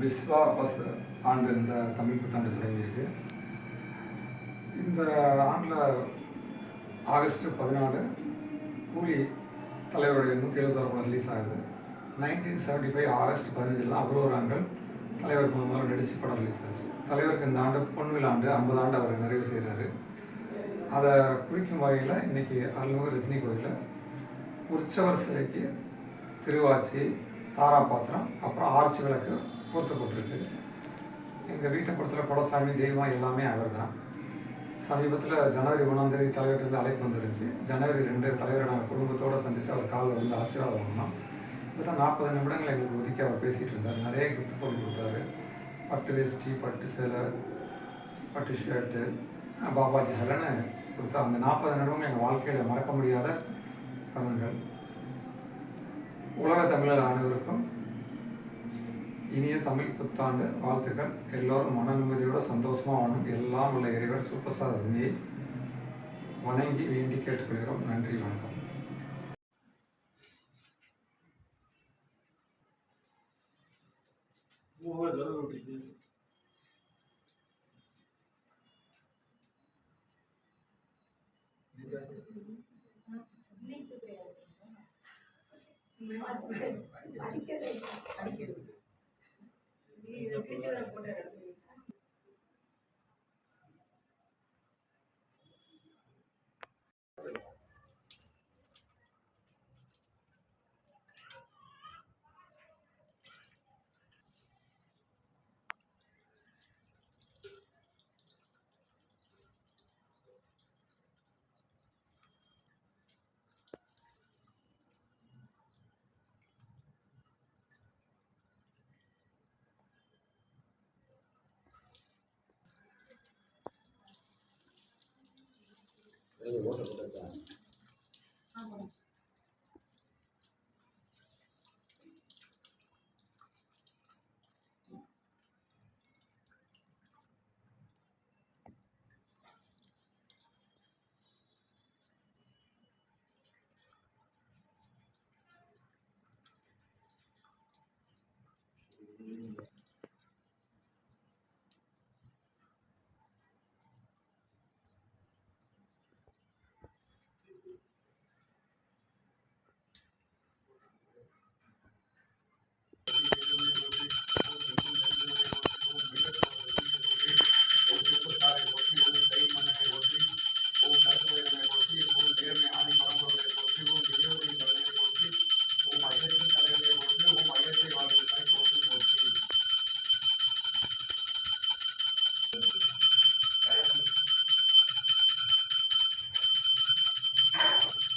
விஸ்வாபஸ் ஆண்டு இந்த தமிழ் புத்தாண்டு தொடங்கியிருக்கு. இந்த ஆண்டில் ஆகஸ்ட் பதினாலு கூலி தலைவருடைய நூற்றி எழுபத்தாறு படம் ரிலீஸ் ஆகுது. நைன்டீன் செவன்ட்டி ஃபைவ் ஆகஸ்ட் பதினஞ்சில் தான் அபூர்வராங்கள் தலைவர் முதல் முதல்ல நடிச்சு படம் ரிலீஸ் ஆச்சு. தலைவருக்கு இந்த ஆண்டு பொன்விழா ஆண்டு ஐம்பது ஆண்டு அவர் நிறைவு செய்கிறாரு அதை குறிக்கும் வகையில் இன்றைக்கி அருள்மிகு ரஜினி கோயிலில் உற்சவர் சிலைக்கு திருவாச்சி தாராபாத்திரம் அப்புறம் ஆர்ச்சி விளக்கு பொருத்தப்பட்டிருக்கு எங்கள் வீட்டை பொறுத்தல குலசாமி தெய்வம் எல்லாமே அவர் தான் சமீபத்தில் ஜனவரி ஒன்றாம் தேதி தலைவர்கிட்ட அழைப்பு வந்துருந்துச்சு. ஜனவரி ரெண்டு தலைவரை நாங்கள் குடும்பத்தோடு சந்தித்து அவர் காலில் வந்து ஆசீர்வாதம் பண்ணோம் இதில் நாற்பது நிமிடங்கள் எங்களுக்கு ஒதுக்கி அவர் பேசிகிட்டு இருந்தார். நிறைய கிஃப்ட் பொருள் கொடுத்தாரு. பட்டு வேஷ்டி பட்டு சேலை பட்டு ஷர்ட்டு பாபாஜி சிலைன்னு கொடுத்தா அந்த நாற்பது நிமிடமும் எங்கள் வாழ்க்கையில் மறக்க முடியாத தருணங்கள். உலக தமிழர் அனைவருக்கும் இனிய தமிழ் புத்தாண்டு வாழ்த்துக்கள். எல்லோரும் மன நிம்மதியோட சந்தோஷமாக வாழும் எல்லாம் உள்ள இறைவர் சுப்பசாதனையை வணங்கி வேண்டி கேட்டுக்கொள்கிறோம். நன்றி வணக்கம். ఈ 我怎么能干？嗯 Thank you.